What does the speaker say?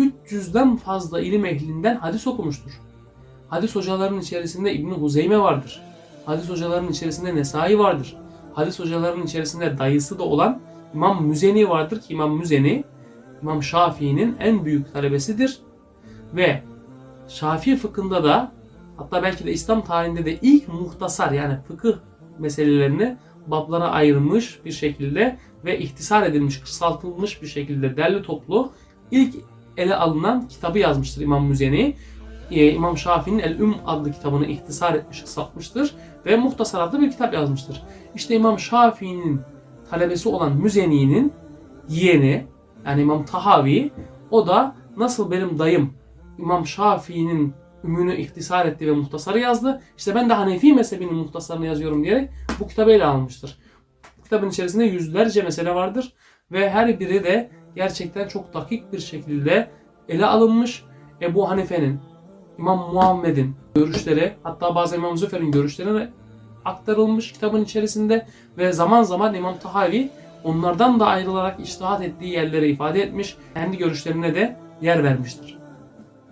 300'den fazla ilim ehlinden hadis okumuştur. Hadis hocalarının içerisinde İbn Huzeyme vardır. Hadis hocalarının içerisinde Nesai vardır. Hadis hocalarının içerisinde dayısı da olan İmam Müzeni vardır ki İmam Müzeni İmam Şafii'nin en büyük talebesidir. Ve Şafii fıkhında da hatta belki de İslam tarihinde de ilk muhtasar yani fıkıh meselelerini bablara ayrılmış bir şekilde ve ihtisar edilmiş, kısaltılmış bir şekilde derli toplu ilk ele alınan kitabı yazmıştır İmam Müzeni. Ee, İmam Şafii'nin El-Üm adlı kitabını ihtisar etmiş, kısaltmıştır ve Muhtasar adlı bir kitap yazmıştır. İşte İmam Şafii'nin talebesi olan Müzeni'nin yeğeni yani İmam Tahavi o da nasıl benim dayım İmam Şafii'nin ümünü ihtisar etti ve muhtasarı yazdı. İşte ben de Hanefi mezhebinin muhtasarını yazıyorum diyerek bu kitabı ele almıştır. Bu kitabın içerisinde yüzlerce mesele vardır ve her biri de gerçekten çok dakik bir şekilde ele alınmış. Ebu Hanife'nin, İmam Muhammed'in görüşleri, hatta bazen İmam Züfer'in görüşleri aktarılmış kitabın içerisinde ve zaman zaman İmam Tahavi onlardan da ayrılarak iştihat ettiği yerlere ifade etmiş, kendi görüşlerine de yer vermiştir.